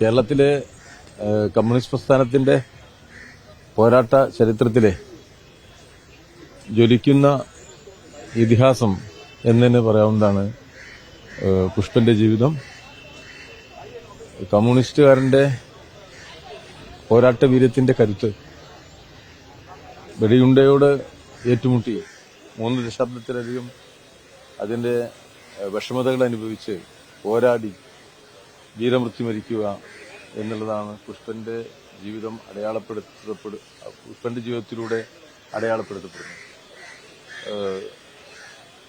കേരളത്തിലെ കമ്മ്യൂണിസ്റ്റ് പ്രസ്ഥാനത്തിന്റെ പോരാട്ട ചരിത്രത്തിലെ ജ്വലിക്കുന്ന ഇതിഹാസം എന്നു പറയാവുന്നതാണ് ഏഹ്, പുഷ്പന്റെ ജീവിതം. കമ്മ്യൂണിസ്റ്റുകാരന്റെ പോരാട്ട വീര്യത്തിന്റെ കരുത്ത് വെടിയുണ്ടയോട് ഏറ്റുമുട്ടി. മൂന്ന് ദശാബ്ദത്തിലധികം അതിന്റെ വിഷമതകൾ അനുഭവിച്ച് പോരാടി വീരമൃത്യു മരിക്കുക എന്നുള്ളതാണ് പുഷ്പന്റെ ജീവിതം അടയാളപ്പെടുത്തപ്പെടു പുഷ്പന്റെ ജീവിതത്തിലൂടെ അടയാളപ്പെടുത്തപ്പെടുന്നത്.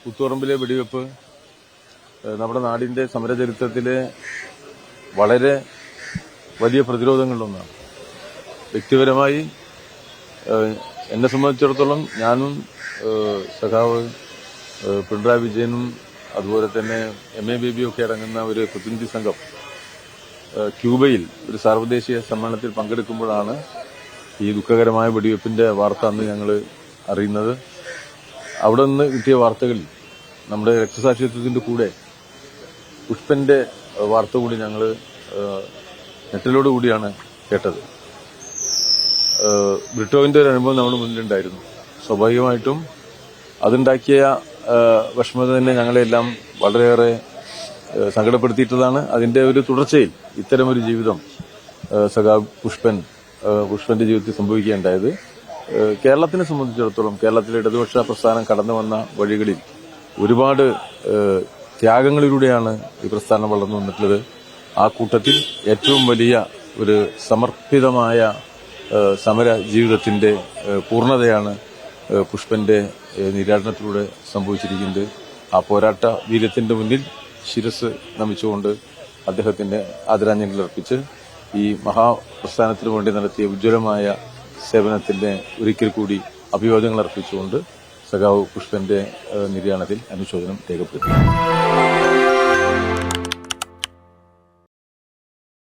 കുത്തുറമ്പിലെ വെടിവെപ്പ് നമ്മുടെ നാടിന്റെ സമരചരിത്രത്തിലെ വളരെ വലിയ പ്രതിരോധങ്ങളിലൊന്നാണ്. വ്യക്തിപരമായി എന്നെ സംബന്ധിച്ചിടത്തോളം ഞാനും സഖാവ് പിണറായി വിജയനും അതുപോലെ തന്നെ എം എ ബേബിയും ഒക്കെ അടങ്ങുന്ന ഒരു പ്രതിനിധി സംഘം ക്യൂബയിൽ ഒരു സാർവദേശീയ സമ്മേളനത്തിൽ പങ്കെടുക്കുമ്പോഴാണ് ഈ ദുഃഖകരമായ വെടിവെപ്പിന്റെ വാർത്ത അന്ന് ഞങ്ങൾ അറിയുന്നത്. അവിടെ നിന്ന് കിട്ടിയ വാർത്തകളിൽ നമ്മുടെ രക്തസാക്ഷിത്വത്തിന്റെ കൂടെ പുഷ്പന്റെ വാർത്ത കൂടി ഞങ്ങൾ നെറ്റിലോടുകൂടിയാണ് കേട്ടത്. ബ്രിട്ടോവിന്റെ ഒരു അനുഭവം നമ്മുടെ മുന്നിലുണ്ടായിരുന്നു. സ്വാഭാവികമായിട്ടും അതുണ്ടാക്കിയ വിഷമത തന്നെ ഞങ്ങളെല്ലാം വളരെയേറെ സങ്കടപ്പെടുത്തിയിട്ടതാണ് അതിന്റെ ഒരു തുടർച്ചയിൽ ഇത്തരമൊരു ജീവിതം സഖാ പുഷ്പൻ പുഷ്പന്റെ ജീവിതത്തിൽ സംഭവിക്കുകയുണ്ടായത്. കേരളത്തിനെ സംബന്ധിച്ചിടത്തോളം കേരളത്തിലെ ഇടതുപക്ഷ പ്രസ്ഥാനം കടന്നു വന്ന വഴികളിൽ ഒരുപാട് ത്യാഗങ്ങളിലൂടെയാണ് ഈ പ്രസ്ഥാനം വളർന്നു വന്നിട്ടുള്ളത്. ആ കൂട്ടത്തിൽ ഏറ്റവും വലിയ ഒരു സമർപ്പിതമായ സമര ജീവിതത്തിന്റെ പൂർണതയാണ് പുഷ്പന്റെ നിര്യാടനത്തിലൂടെ സംഭവിച്ചിരിക്കുന്നത്. ആ പോരാട്ട വീര്യത്തിന്റെ മുന്നിൽ ശിരസ് നമിച്ചുകൊണ്ട് അദ്ദേഹത്തിന്റെ ആദരാഞ്ജലികൾ അർപ്പിച്ച് ഈ മഹാപ്രസ്ഥാനത്തിന് വേണ്ടി നടത്തിയ ഉജ്ജ്വലമായ സേവനത്തിന്റെ ഒരിക്കൽ കൂടി അഭിവാദ്യങ്ങൾ അർപ്പിച്ചുകൊണ്ട് സഖാവ് പുഷ്പന്റെ നിര്യാണത്തിൽ അനുശോചനം രേഖപ്പെടുത്തി